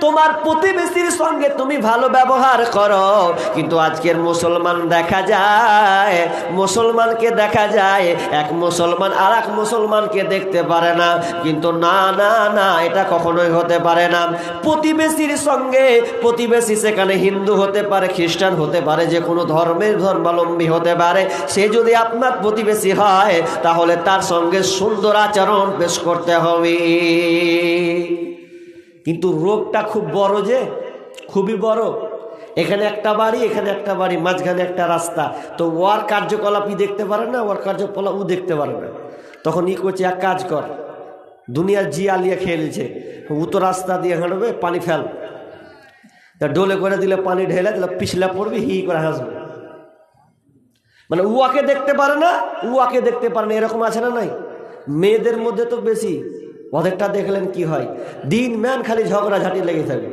তোমার প্রতিবেশীর সঙ্গে তুমি ভালো ব্যবহার করো। কিন্তু আজকের মুসলমান দেখা যায়, মুসলমানকে দেখা যায়, এক মুসলমান আর এক মুসলমানকে দেখতে পারে না। কিন্তু না না না, এটা কখনোই হতে পারে না। প্রতিবেশীর সঙ্গে, প্রতিবেশী সেখানে হিন্দু হতে পারে, খ্রিস্টান হতে পারে, যে কোনো ধর্মের ধর্মাবলম্বী হতে পারে। সে যদি আপনার প্রতিবেশী হয়, তাহলে তার সঙ্গে সুন্দর আচরণ পেশ করতে হবে। কিন্তু রোগটা খুব বড় যে, খুবই বড়। এখানে একটা বাড়ি, এখানে একটা বাড়ি, মাঝখানে একটা রাস্তা। তো ওর কার্যকলাপই দেখতে পারে না ওর কার্যকলাপ ও দেখতে পারে না। তখন ই করছে এক কাজ কর, দুনিয়ার জি আলিয়া খেলছে ও তো রাস্তা দিয়ে হাঁটবে, পানি ফেল। তা ডোলে করে দিলে পানি ঢেলে তাহলে পিছলা পড়বে, হি করে হাসবে। মানে উয়াকে দেখতে পারে না, উয়াকে দেখতে পারে না, এরকম আছে না নাই? মেয়েদের মধ্যে তো বেশি। অধেকটা দেখলেন কি হয়? দিন ম্যান খালি ঝগড়াঝাটি লেগে থাকে।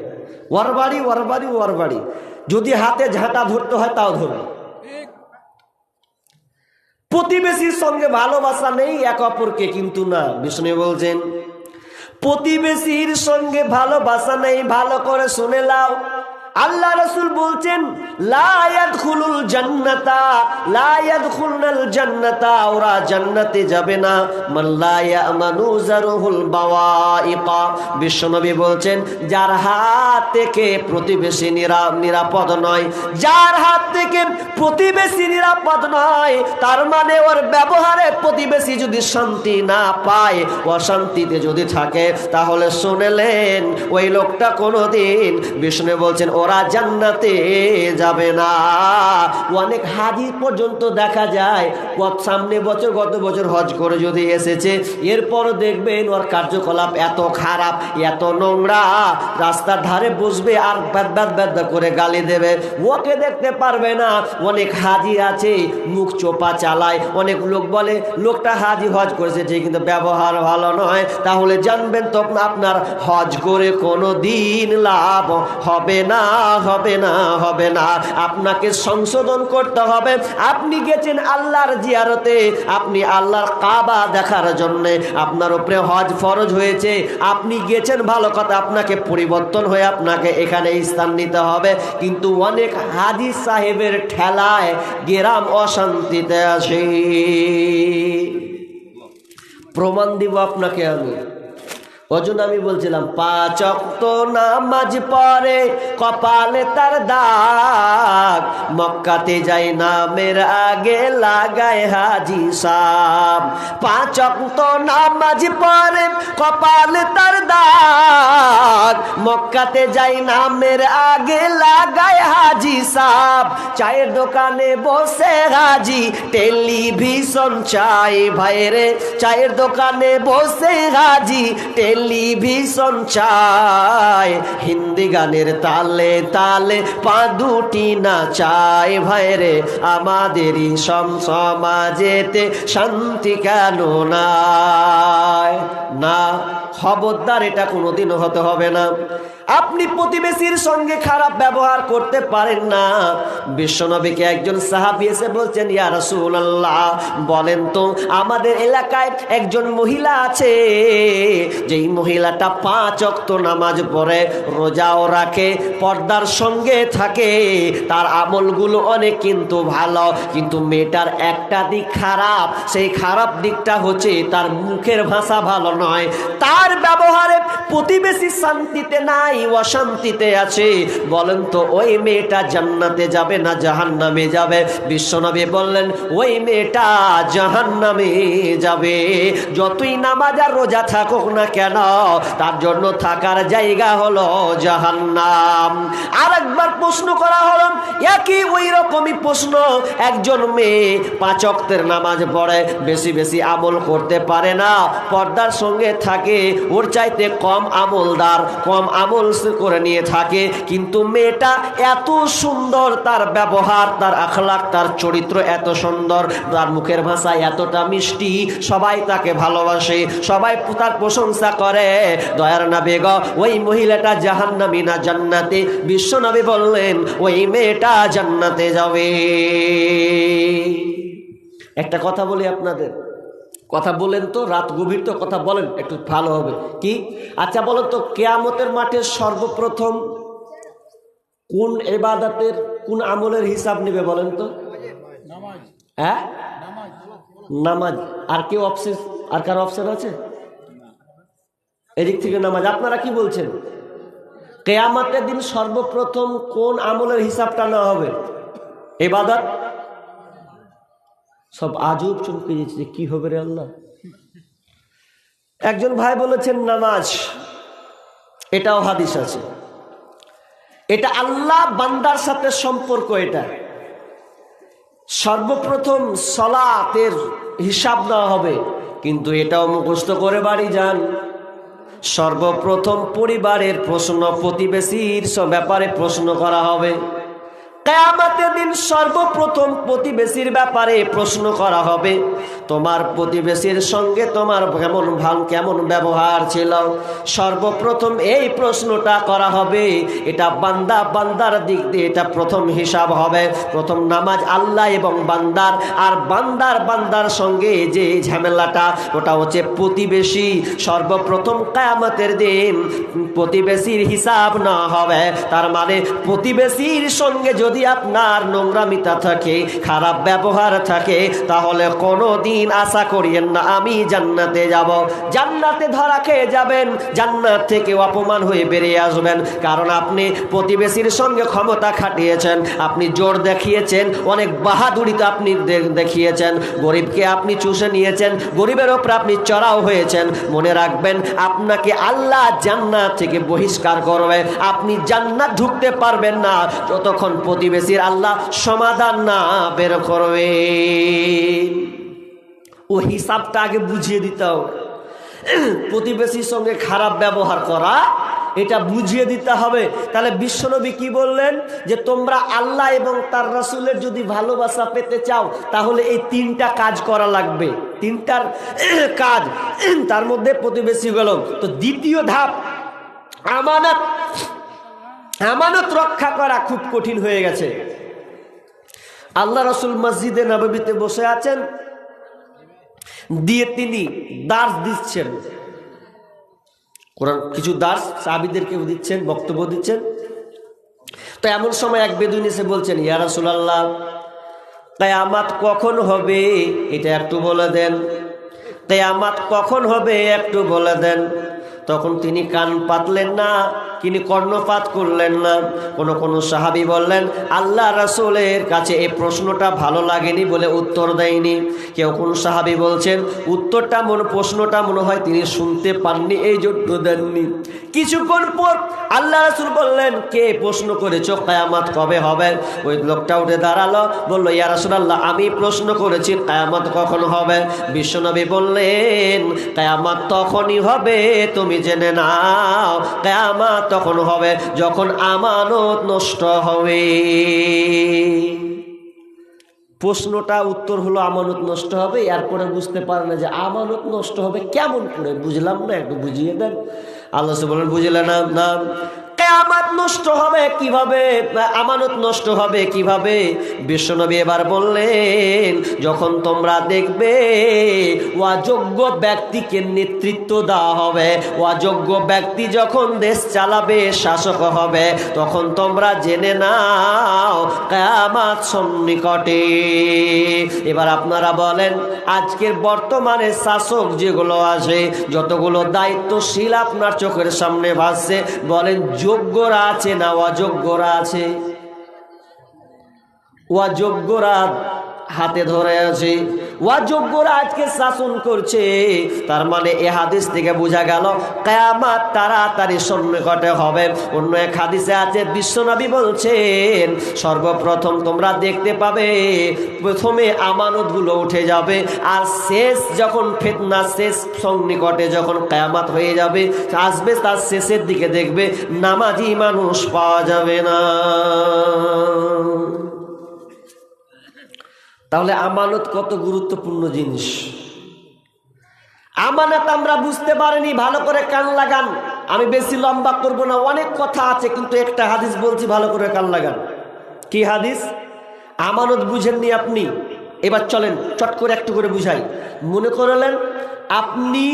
ওর বাড়ি ওর বাড়ি ওর বাড়ি যদি হাতে ঝাঁটা ধরতে হয়, তাও ধরবে। প্রতিবেশীর সঙ্গে ভালোবাসা নেই, এক অপরকে কিন্তু না। বিষ্ণু বলছেন, প্রতিবেশীর সঙ্গে ভালোবাসা নেই, ভালো করে শুনে লাও। আল্লাহ রসুল বলছেন ওরা জান্নাতে যাবে না। যার হাত থেকে প্রতিবেশী নিরাপদ নয়। যার হাত থেকে প্রতিবেশী নিরাপদ নয়, তার মানে ওর ব্যবহারে প্রতিবেশী যদি শান্তি না পায়, অশান্তিতে যদি থাকে, তাহলে শুনেলেন, ওই লোকটা কোনোদিন বিষ্ণু বলছেন ওরা জান্নাতে যাবে না। অনেক হাজি পর্যন্ত দেখা যায় সামনে বছর, গত বছর হজ করে যদি এসেছে, এরপর দেখবেন ওর কার্যকলাপ এত খারাপ, এত নোংরা, রাস্তার ধারে বসবে আর ব্যাদ ব্যাদ ব্যাদ করে গালি দেবে। ওকে দেখতে পারবে না। অনেক হাজি আছে, মুখ চোপা চালায়। অনেক লোক বলে, লোকটা হাজি হজ করেছে, যে কিন্তু ব্যবহার ভালো নয়। তাহলে জানবেন তো আপনার হজ করে কোনো দিন লাভ হবে না। হবে না হবে না। আপনাকে সংশোধন করতে হবে। আপনি গেছেন আল্লাহর জিয়ারতে। আপনি আল্লাহর কাবা দেখার জন্যে। আপনার উপরে হজ ফরজ হয়েছে। আপনি গেছেন ভালো কথা, আপনাকে পরিবর্তন হয়ে আপনাকে এখানে স্থান নিতে হবে। কিন্তু অনেক হাজি সাহেবের ঠেলায় গেরাম অশান্তিতে আছে। প্রমাণ দিব আপনাকে আমি। ওজন আমি বলছিলাম পাঁচ অক্ত নামাজ পরে কপালে তার দাগ। মক্কাতে যাই নামের আগে লাগায় হাজি সাব পাঁচ অক্ত নামাজ পরে কপালে তার দাগ। মক্কাতে যাই নামের আগে লাগায় হাজি সাপ চায়ের দোকানে বসে হাজি, টেলিভিশন চাই ভাইরে। চায়ের দোকানে বসে হাজি, টেলিভিশন চাই। হিন্দি গানের তালে তালে পা দুটি না চায় ভাইরে আমাদেরই সম সমাজেতে শান্তি কেন না না, খবরদার এটা কোনোদিনও হতে হবে না। আপনি প্রতিবেশীর সঙ্গে খারাপ ব্যবহার করতে পারেন না। বিশ্বনবীকে একজন সাহাবি এসে বলছেন, ইয়া রাসূলুল্লাহ, বলেন তো, আমাদের এলাকায় একজন মহিলা আছে, যেই মহিলাটা পাঁচ অক্ত নামাজ পড়ে, রোজাও রাখে, পর্দার সঙ্গে থাকে, তার আমলগুলো অনেক কিন্তু ভালো, কিন্তু মেয়েটার একটা দিক খারাপ, সেই খারাপ দিকটা হচ্ছে তার মুখের ভাষা ভালো নয়। তার ব্যবহারে প্রতিবেশী শান্তিতে নাই অশান্তিতে আছে। বলেন তো, ওই মেয়েটা জান্নাতে যাবে না জাহান্নামে যাবে? বিশ্বনবী বললেন, ওই মেয়েটা জাহান্নামে যাবে। যতই নামাজ আর রোজা থাকুক না কেন, তার জন্য থাকার জায়গা হলো জাহান্নাম। আর একবার প্রশ্ন করা হলো, একই ওই রকমই প্রশ্ন, একজন মেয়ে পাঁচ অক্তের নামাজ পড়ে, বেশি বেশি আমল করতে পারে না, পর্দার সঙ্গে থাকে, ওর চাইতে কম আমলদার, কম আমল সে করে নিয়ে থাকে, কিন্তু মেয়েটা এত সুন্দর তার ব্যবহার, তার আখলাক তার চরিত্র এত সুন্দর, তার মুখের ভাষা এতটা মিষ্টি, সবাই তাকে ভালোবাসে, সবাই তার প্রশংসা করে। দয়ার না বেগ ওই মহিলাটা জাহান্নামী না জান্নাতে? বিশ্বনবী বললেন, ওই মেয়েটা জান্নাতে যাবে। একটা কথা বলি আপনাদের। কথা বলেন তো, রাত গভীর তো কথা বলেন, একটু ভালো হবে। কি? আচ্ছা বলেন তো, কেয়ামতের মাঠে সর্বপ্রথম কোন এবাদাতের কোন আমলের হিসাব নেবে বলেন তো? হ্যাঁ? নামাজ। আর কেউ অপশন আর কার অপশন আছে? এদিক থেকে নামাজ। আপনারা কি বলছেন? কেয়ামাতের দিন সর্বপ্রথম কোন আমলের হিসাবটা নেওয়া হবে? এবাদত সব আজব চমকে দিয়েছে কি হবে রে আল্লাহ। একজন ভাই বলেছেন, নামাজ, এটাও হাদিস আছে। এটা আল্লাহ বান্দার সাথে সম্পর্ক এটা। সর্বপ্রথম সলাতের হিসাব নেওয়া হবে, কিন্তু এটাও মুখস্থ করে বাড়ি যান। সর্বপ্রথম পরিবারের প্রশ্ন, প্রতিবেশীর ব্যাপারে প্রশ্ন করা হবে। কেয়ামাতের দিন সর্বপ্রথম প্রতিবেশীর ব্যাপারে প্রশ্ন করা হবে। তোমার প্রতিবেশীর সঙ্গে তোমার কেমন ভালো, কেমন ব্যবহার ছিল? সর্বপ্রথম এই প্রশ্নটা করা হবে। এটা বান্দা বান্দার দিক দিয়ে এটা প্রথম হিসাব হবে। প্রথম নামাজ আল্লাহ এবং বান্দার। আর বান্দার বান্দার সঙ্গে যে ঝামেলাটা, ওটা হচ্ছে প্রতিবেশী। সর্বপ্রথম কায়ামতের দিন প্রতিবেশীর হিসাব না হবে। তার মানে প্রতিবেশীর সঙ্গে যদি আপনার নোংরামিতা থাকে, খারাপ ব্যবহার থাকে, তাহলে কোনো দিন আশা করিয়েন না, আমি জান্নাতে যাব। জান্নাতে ধরা খেয়ে যাবেন, জান্নাত থেকে অপমান হয়ে বেরিয়ে আসবেন। কারণ আপনি প্রতিবেশীর সঙ্গে ক্ষমতা খাটিয়েছেন, আপনি জোর দেখিয়েছেন, অনেক বাহাদুরিতে আপনি দেখিয়েছেন। গরিবকে আপনি চুষে নিয়েছেন, গরিবের ওপর আপনি চড়াও হয়েছেন। মনে রাখবেন, আপনাকে আল্লাহ জান্নাত থেকে বহিষ্কার করবে। আপনি জান্নাত ঢুকতে পারবেন না, যতক্ষণ প্রতিবেশীর আল্লাহ সমাধান না বের করবে। ও হিসাবটা আগে বুঝিয়ে দিতে হবে। প্রতিবেশীর সঙ্গে খারাপ ব্যবহার করা, এটা বুঝিয়ে দিতে হবে। তাহলে বিশ্বনবী কি বললেন? যে তোমরা আল্লাহ এবং তার রাসূলের যদি ভালোবাসা পেতে চাও, তাহলে এই তিনটা কাজ করা লাগবে। তিনটার কাজ। তার মধ্যে প্রতিবেশী গেল। তো দ্বিতীয় ধাপ, আমানত। আমানত রক্ষা করা খুব কঠিন হয়ে গেছে। আল্লাহ রসুল মসজিদে নববীতে বসে আছেন। দিয়ে তিনি দাস দিচ্ছেন। কোরআন কিছু দাস সাহাবিদেরকে দিচ্ছেন, বক্তব্য দিচ্ছেন। তো এমন সময় এক বেদুইন এসে বলছেন, ইয়া রাসূলুল্লাহ, কিয়ামত কখন হবে? এটা একটু বলে দেন। তাই কিয়ামত কখন হবে? একটু বলে দেন। তখন তিনি কান পাতলেন না তিনি কর্ণপাত করলেন না। কোন কোন সাহাবি বললেন, আল্লাহ রাসূলের কাছে এই প্রশ্নটা ভালো লাগেনি বলে উত্তর দেয়নি। কেউ কোন সাহাবি বলছেন, উত্তরটা মনে, প্রশ্নটা মনে হয় তিনি শুনতে পাননি, এই জন্য দেননি। কিছুক্ষণ পর আল্লাহ রাসুল বললেন, কে প্রশ্ন করেছ? কায়ামাত কবে হবে? ওই লোকটা উঠে দাঁড়াল, বলল, ইয়া রাসূলুল্লাহ, আমি প্রশ্ন করেছি, কায়ামাত কখন হবে? বিশ্বনবী বললেন, কায়ামাত তখনই হবে, তুমি জেনে নাও, কায়ামাত তখন হবে যখন আমানত নষ্ট হবে। প্রশ্নটা উত্তর হলো আমানত নষ্ট হবে, এরপরে বুঝতে পারে না যে আমানত নষ্ট হবে কেমন করে। বুঝলাম না, একটু বুঝিয়ে দেন। আল্লাহ বলেন, বুঝলে না না কেয়ামাত নষ্ট হবে কীভাবে? আমানত নষ্ট হবে কীভাবে? বিশ্বনবী এবার বললেন, যখন তোমরা দেখবে, অযোগ্য ব্যক্তিকে নেতৃত্ব দেওয়া হবে, অযোগ্য ব্যক্তি যখন দেশ চালাবে, শাসক হবে, তখন তোমরা জেনে নাও, কেয়ামাত সন্নিকটে। এবার আপনারা বলেন, আজকের বর্তমানে শাসক যেগুলো আছে, যতগুলো দায়িত্বশীল আপনার চোখের সামনে ভাসছে, বলেন যোগ্যরা আছে না অযোগ্যরা আছে? অযোগ্যরা হাতে ধরে আছে। অযোগ্যরা আজকে শাসন করছে। তার মানে এ হাদিস থেকে বোঝা গেল, কেয়ামাত তাড়াতাড়ি সন্নিকটে হবে। অন্য এক হাদিসে আছে, বিশ্বনবী বলছেন, সর্বপ্রথম তোমরা দেখতে পাবে, প্রথমে আমানতগুলো উঠে যাবে, আর শেষ যখন ফেতনা, শেষ সন্নিকটে যখন কেয়ামাত হয়ে যাবে, আসবে তার শেষের দিকে দেখবে, নামাজি মানুষ পাওয়া যাবে না। তাহলে আমানত কত গুরুত্বপূর্ণ জিনিস? আমানত আমরা বুঝতে পারিনি, ভালো করে কান লাগান। আমি বেশি লম্বা করব না, অনেক কথা আছে, কিন্তু একটা হাদিস বলছি, ভালো করে কান লাগান। কি হাদিস? আমানত বুঝেননি আপনি? এবার চলেন, চট করে একটু করে বুঝাই। মনে করলেন, আপনি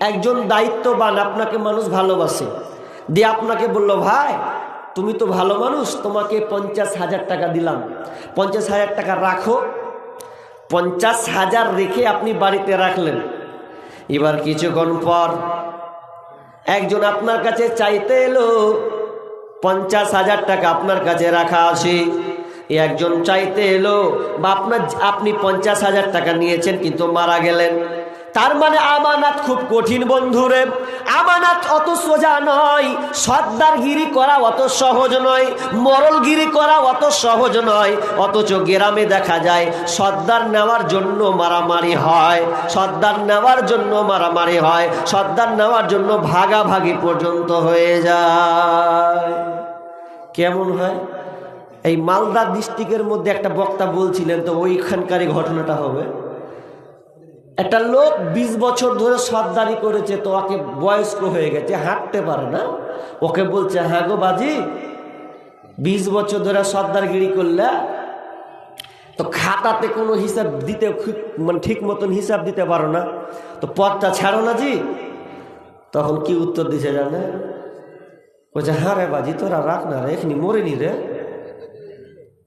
একজন দায়িত্ববান, আপনাকে মানুষ ভালোবাসে। দিয়ে আপনাকে বলল, ভাই, তুমি তো ভালো মানুষ, তোমাকে পঞ্চাশ হাজার টাকা দিলাম। পঞ্চাশ হাজার টাকা রাখো পঞ্চাশ হাজার রেখে আপনি বাড়িতে রাখলেন। এবার কিছুক্ষণ পর একজন আপনার কাছে চাইতে এলো, পঞ্চাশ হাজার টাকা আপনার কাছে রাখা আছে। একজন চাইতে এলো বা আপনার আপনি পঞ্চাশ হাজার টাকা নিয়েছেন, কিন্তু মারা গেলেন। তার মানে আমানাত খুব কঠিন বন্ধুরে আমানাত অত সোজা নয়, সর্দারগিরি করা অত সহজ নয়, মরলগিরি করা অত সহজ নয়। অথচ গ্রামে দেখা যায়, সর্দার নেওয়ার জন্য মারামারি হয়, সর্দার নেওয়ার জন্য মারামারি হয়, সর্দার নেওয়ার জন্য ভাগাভাগি পর্যন্ত হয়ে যায়। কেমন হয়? এই মালদা ডিস্ট্রিক্টের মধ্যে একটা বক্তা বলছিলেন, তো ওইখানকারই ঘটনাটা হবে। একটা লোক ২০ বছর ধরে সর্দারি করেছে তো ওকে বয়স্ক হয়ে গেছে, হাঁটতে পারে না। ওকে বলছে হ্যাঁ গো বাজি ২০ বছর ধরে সর্দারগিরি করলে তো খাতাতে কোনো হিসাব দিতে মানে ঠিক মতন হিসাব দিতে পারো না। তো পদটা ছাড়ো না জি। তখন কি উত্তর দিছে জানে? বলছে হ্যাঁ রে বাজি, তোরা রাখ না রে, এখনি মরিনি রে।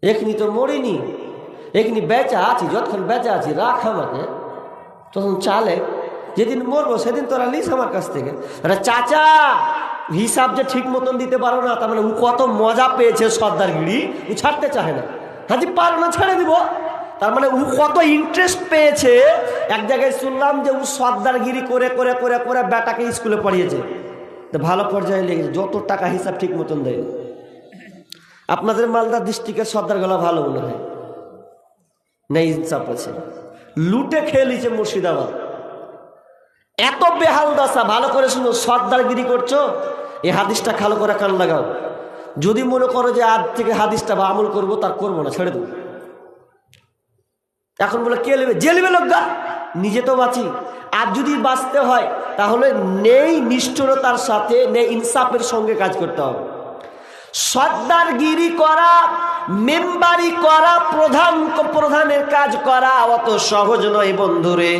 এখনি তো মরিনি। এখনি বেচা আছি, যতক্ষণ বেচা আছি, রাখ আমাকে। তখন চালে, যেদিন মরবো সেদিন তোরা লিস আমার কাছ থেকে। চাচা, হিসাব যে ঠিক মতন দিতে পারো না, তার মানে ও কত মজা পেয়েছে সর্দারগিরি ও ছাড়তে চায় না। হাজি পারো না, ছেড়ে দিব। তার মানে ও কত ইন্টারেস্ট পেয়েছে, এক জায়গায় শুনলাম যে ও সর্দারগিরি করে করে করে করে বেটাকে স্কুলে পড়িয়েছে। তো ভালো পর্যায়ে লেগেছে, যত টাকা হিসাব ঠিক মতন দেয়। আপনাদের মালদা ডিস্ট্রিক্টের সর্দারগুলো ভালো মনে হয়। নেই ইনসাফ আছে। লুটে খেয়ে নিছে মুর্শিদাবাদ। এত বেহাল দশা ভালো করে শুনো, সর্দারগিরি করছ? এই হাদিসটা খালো করে কান লাগাও। যদি মনে করো যে আজ থেকে হাদিসটা বা আমল করব, তার করব না, ছেড়ে দেবো। এখন বলে, কে নেবে? যে নেবে লোক গা? নিজে তো বাঁচি। আর যদি বাঁচতে হয়, তাহলে নেই নিষ্ঠুরতার সাথে, নেই ইনসাফের সঙ্গে কাজ করতে হবে। সর্দারগিরি করা মেম্বারি করা, প্রধান প্রধানের কাজ করা, অত সহজ নয় বন্ধুরে।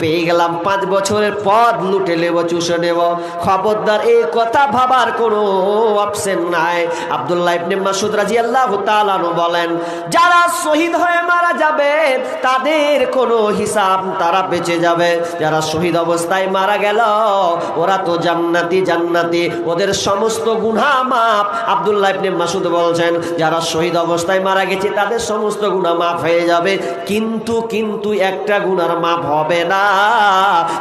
পেয়ে গেলাম পাঁচ বছরের পদ, লুটে নেব, চুষে নেব। খবরদার এই কথা ভাবার কোনো অপশন নাই। আবদুল্লাহ ইবনে মাসুদ রাদিয়াল্লাহু তাআলা বলেন, যারা শহীদ হয়ে মারা যাবে, তাদের কোনো হিসাব তারা বেঁচে যাবে। যারা শহীদ অবস্থায় মারা গেল, ওরা তো জান্নাতি জান্নাতি। ওদের সমস্ত গুনাহ মাপ আবদুল্লাহ ইবনে মাসুদ বলছেন, যারা শহীদ অবস্থায় মারা গেছে, তাদের সমস্ত গুণা মাফ হয়ে যাবে। কিন্তু কিন্তু একটা গুণার মাফ হবে না।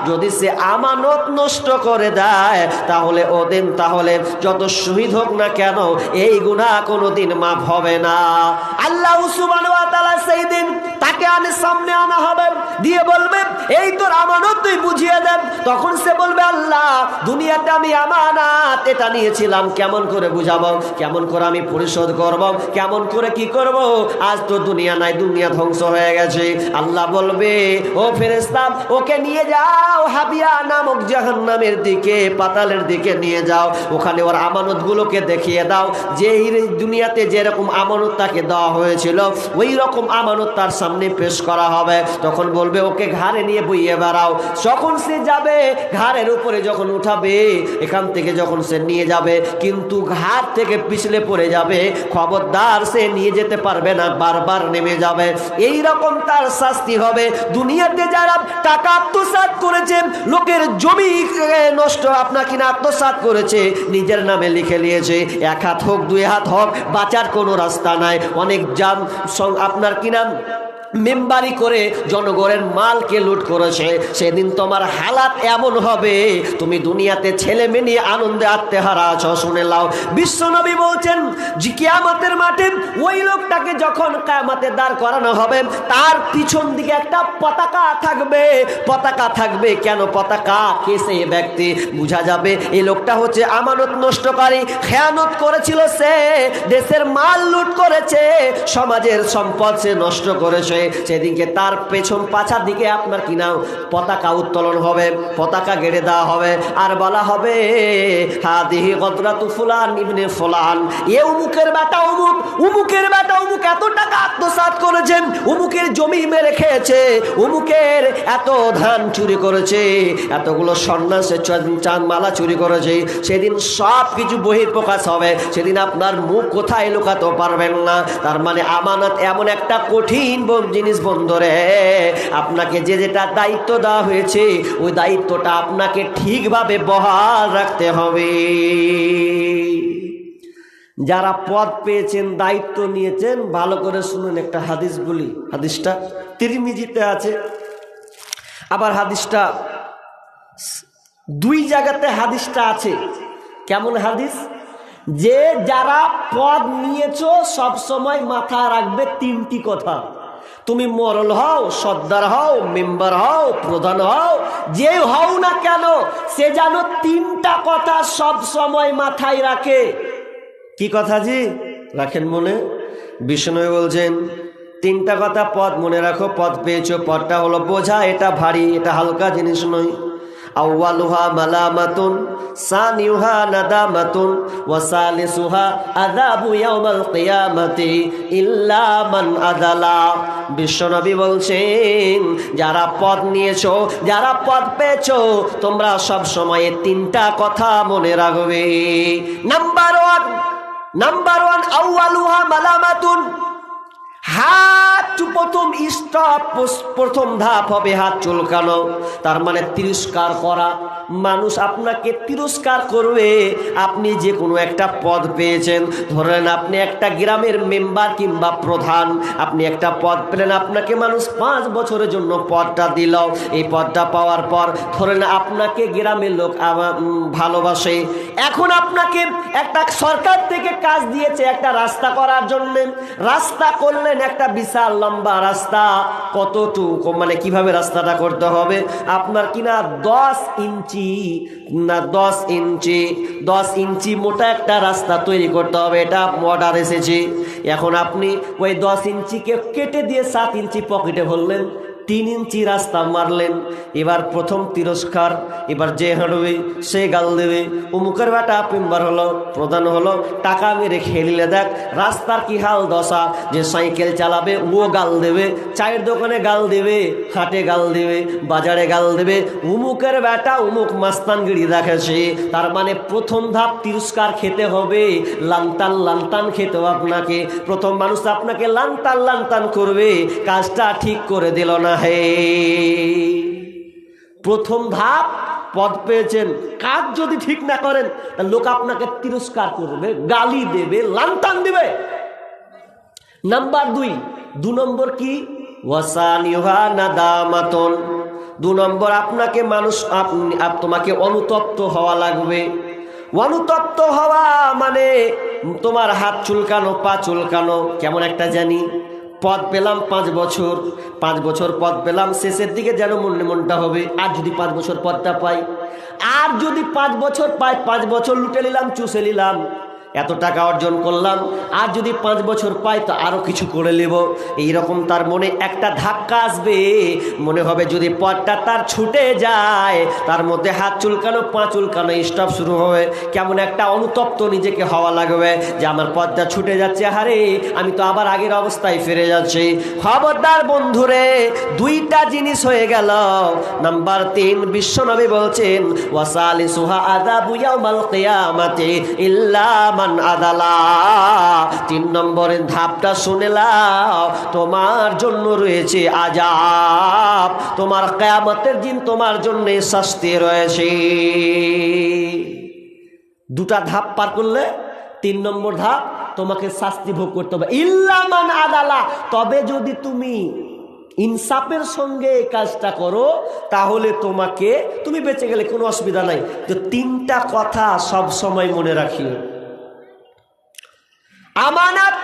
যদি সে আমানত নষ্ট করে দেয়, তাহলে ওদিন, তাহলে যত শহীদ হোক না কেন, এই গুণা কোনোদিন মাফ হবে না। আল্লাহ সেই দিন তাকে আনে, সামনে আনা হবে। দিয়ে বলবে, এই তোর আমানত, তুই বুঝিয়ে দেন। তখন সে বলবে, আল্লাহ, দুনিয়াতে আমি আমানাত এটা নিয়েছিলাম। কেমন করে বুঝাবো? কেমন করে আমি পরিশোধ করব? কেমন করে কি করব? আজ তো দুনিয়া নাই, দুনিয়া ধ্বংস হয়ে গেছে। আল্লাহ বলবে, ও ফেরেস্তা ওকে নিয়ে যাও, হাবিয়া নামক জাহান্নামের দিকে, পাতালের দিকে নিয়ে যাও। ওখানে ওর আমানত গুলোকে দেখিয়ে দাও। যে দুনিয়াতে যেরকম আমানত তাকে দেওয়া হয়েছিল, ওই রকম আমানত তার সামনে পেশ করা হবে। তখন বলবে, ওকে ঘাড়ে নিয়ে বইয়ে বেড়াও। যখন সে যাবে, ঘাড়ের উপরে যখন উঠাবে, এখান থেকে যখন সে নিয়ে যাবে, কিন্তু ঘাট থেকে পিছলে পড়ে যাবে, খবরদার সে নিয়ে যেতে পারবে না, বারবার নেমে যাবে। এই রকম তার শাস্তি হবে। দুনিয়াতে যারা টাকা আত্মসাৎ করেছে, লোকের জমি নষ্ট আপনার কিনা আত্মসাৎ করেছে, নিজের নামে লিখে নিয়েছে, এক হাত হোক, দুই হাত হোক, বাঁচার কোনো রাস্তা নাই। অনেক সং- আপনার কিনা মেম্বারি করে জনগণের মালকে লুট করেছে। সেদিন তোমার হালাত এমন হবে, তুমি দুনিয়াতে ছেলে মেয়ে আনন্দে আত্মেহারা আছো। শুনে লাও বিশ্বনবী বলছেন কিয়ামতের মাঠে ওই লোকটাকে যখন কিয়ামতে দাঁড় করানো হবে, তার পিছন দিকে একটা পতাকা থাকবে। পতাকা থাকবে কেন? পতাকা কে? সেই ব্যক্তি। বোঝা যাবে, এই লোকটা হচ্ছে আমানত নষ্টকারী, খেয়ানত করেছিল সে, দেশের মাল লুট করেছে, সমাজের সম্পদ সে নষ্ট করেছে। সেদিনকে তার পেছন পাছার দিকে আপনার কি নাম? পতাকা উত্তোলন হবে, পতাকা গেড়ে দেওয়া হবে। আর বলা হবে, হাদিহি গদরাতু ফুলান ইবনে ফুলান। এ উমুকের বেটা উমুক, উমুকের বেটা উমুক এত টাকা আত্মসাৎ করেছেন, উমুকের জমি মেরে খেয়েছে, উমুকের এত ধান চুরি করেছে, এতগুলো সন্ন্যাসের চাঁদ মালা চুরি করেছে। সেদিন সব কিছু বহির প্রকাশ হবে। সেদিন আপনার মুখ কোথায় লুকাতে পারবেন না। তার মানে আমানত এমন একটা কঠিন জিনিস বন্ধরে আপনাকে যে যেটা দায়িত্ব দেওয়া হয়েছে, ওই দায়িত্বটা আপনাকে ঠিকভাবে বহাল রাখতে হবে। যারা পদ পেয়েছেন, দায়িত্ব নিয়েছেন, ভালো করে শুনুন একটা হাদিস বলি। হাদিসটা তিরমিজিতে আছে। আবার হাদিসটা দুই জায়গাতে হাদিসটা আছে। কেমন হাদিস? যে যারা পদ নিয়েছ সব সময় মাথায় রাখবে তিনটি কথা। তুমি মরল হও, সর্দার হও, মেম্বার হও, প্রধান হও, যে হও না কেন, সে যেন তিনটা কথা সব সময় মাথায় রাখে। কি কথা জি? রাখেন মনে। বিষ্ণু বলছেন, তিনটা কথা পদ মনে রাখো, পদ পেয়েছ, পদটা হলো বোঝা, এটা ভারী, এটা হালকা জিনিস নয়। আউয়ালুহা মালামাতুন, সানিউহা নাদামাতুন, ওয়া সালিসুহা আযাবু ইয়াউমাল কিয়ামাতি ইল্লা মান আদালা বিশ্বনবী বলছেন, যারা পদ নিয়েছো, যারা পদ পেয়েছ, তোমরা সব সময় তিনটা কথা মনে রাখবে। নাম্বার ওয়ান নাম্বার ওয়ান, আউয়ালুহা মালামাতুন হাত প্রথম স্টপ প্রথম ধাপ হবে হাত চুলকানো। তার মানে তিরস্কার করা। মানুষ আপনাকে তিরস্কার করবে। আপনি যে কোনো একটা পদ পেয়েছেন। ধরেন আপনি একটা গ্রামের মেম্বার কিংবা প্রধান। আপনি একটা পদ পেলেন। আপনাকে মানুষ পাঁচ বছরের জন্য পদটা দিল। এই পদটা পাওয়ার পর ধরেন আপনাকে গ্রামের লোক ভালোবাসে। এখন আপনাকে একটা সরকার থেকে কাজ দিয়েছে একটা রাস্তা করার জন্য। রাস্তা করলেন একটা বিশাল লম্বা রাস্তা। কতটুকু মানে কীভাবে রাস্তাটা করতে হবে? আপনার কিনা দশ ইঞ্চি, না দশ ইঞ্চি দশ ইঞ্চি মোটা একটা রাস্তা তৈরি করতে হবে। এটা অর্ডার এসেছে। এখন আপনি ওই দশ ইঞ্চিকে কেটে দিয়ে সাত ইঞ্চি পকেটে ভরলেন। তিন ইঞ্চি রাস্তা মারলেন। এবার প্রথম তিরস্কার, এবার যে হাঁটবে সে গাল দেবে। উমুকের বেটা মেম্বার হলো, প্রধান হলো, টাকা মেরে খেলিলে দেখ, রাস্তার কি হাল দশা, যে সাইকেল চালাবে, ও গাল দেবে, চায়ের দোকানে গাল দেবে, হাটে গাল দেবে, বাজারে গাল দেবে। উমুকের বেটা উমুক মাস্তানগিরি দেখেছে, তার মানে প্রথম ধাপ তিরস্কার খেতে হবে লাংতান লাংতান খেতে আপনাকে। প্রথম মানুষ আপনাকে লাংতান লাংতান করবে, কাজটা ঠিক করে দিল না। হে প্রথম ধাপ, পদ পেয়েছেন। কাজ যদি ঠিক না করেন লোক আপনাকে তিরস্কার করবে, গালি দেবে লাংতান দেবে। নাম্বার দুই, দু নম্বর কি? ওয়াসানিহা দু নম্বর, আপনাকে মানুষ তোমাকে অনুতপ্ত হওয়া লাগবে। অনুতপ্ত হওয়া মানে তোমার হাত চুলকানো, পা চুলকানো, কেমন একটা জানি? পদ পেলাম পাঁচ বছর পাঁচ বছর পদ পেলাম, শেষের দিকে যেন মনে মনটা হবে। আর যদি পাঁচ বছর পদটা পাই, আর যদি পাঁচ বছর পাই, পাঁচ বছর লুটে নিলাম, চুষে নিলাম এত টাকা অর্জন করলাম, আর যদি পাঁচ বছর পাই তো আরও কিছু করে নেব। এইরকম তার মনে একটা ধাক্কা আসবে। মনে হবে যদি পথটা তার ছুটে যায়, তার মধ্যে হাত চুলকানো, পা চুলকানো স্টপ শুরু হবে। কেমন একটা অনুতপ্ত নিজেকে হওয়া লাগবে যে আমার পথটা ছুটে যাচ্ছে। হারে আমি তো আবার আগের অবস্থায় ফিরে যাচ্ছি। খবরদার বন্ধুরে, দুইটা জিনিস হয়ে গেল। নাম্বার তিন, বিশ্বনবী বলছেন ওয়াসালি সুহা আদা বুয়াউমাল কিয়ামাতি ইল্লা মান আদালা। তিন নম্বরের ধাপটা শুনে লাও তোমার জন্য রয়েছে আজাব। তোমার কেয়ামতের দিন তোমার জন্য শাস্তি রয়েছে। দুটা ধাপ পার করলে তিন নম্বর ধাপ, তোমাকে শাস্তি ভোগ করতে হবে। ইল্লামান আদালা, তবে যদি তুমি ইনসাফের সঙ্গে এই কাজটা করো, তাহলে তোমাকে, তুমি বেঁচে গেলে কোনো অসুবিধা নাই। তো তিনটা কথা সব সময় মনে রাখিও। আমানত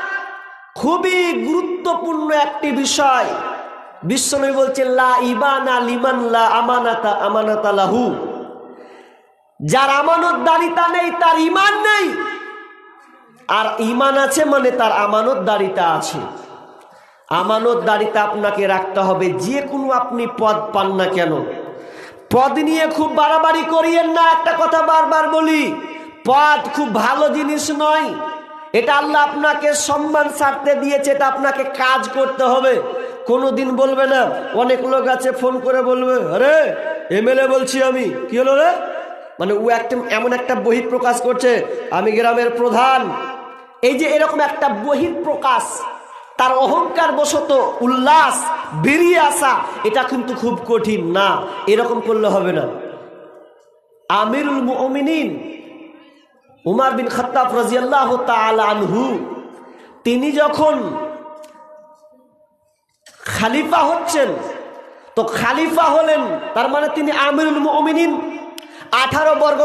খুবই গুরুত্বপূর্ণ একটি বিষয়। বিশ্বনবী বলছে লা ইবানা লিমান লা আমানাতা আমানাতা লাহু। যার আমানতদারিতা নেই, তার ইমান নেই। আর ইমান আছে মানে তার আমানতদারিতা আছে। আমানত দাড়িতে আপনাকে রাখতে হবে, যে কোনো আপনি পদ পান না কেন। পদ নিয়ে খুব বাড়াবাড়ি করিয়েন না, একটা কথা বারবার বলি, পদ খুব ভালো জিনিস নয়। এটা আল্লাহ আপনাকে সম্মান ছাড়তে দিয়েছে, এটা আপনাকে কাজ করতে হবে। কোনোদিন বলবে না, অনেক লোক আছে ফোন করে বলবে, আরে, এমএলএ বলছি আমি। কি হলো রে? মানে ও একটা, এমন একটা বহির প্রকাশ করছে, আমি গ্রামের প্রধান। এই যে এরকম একটা বহির প্রকাশ তার অহংকার বশত উল্লাস, বেরিয়ে আসা, এটা কিন্তু খুব কঠিন না, এরকম করলে হবে না। আমিরুল মুমিনিন উমার বিন খত্তাব রাজিয়াল্লাহ আনহু, তিনি যখন খালিফা হচ্ছেন, তো খালিফা হলেন, তার মানে তিনি আমিরুল মমিনিন, আঠারো বর্গ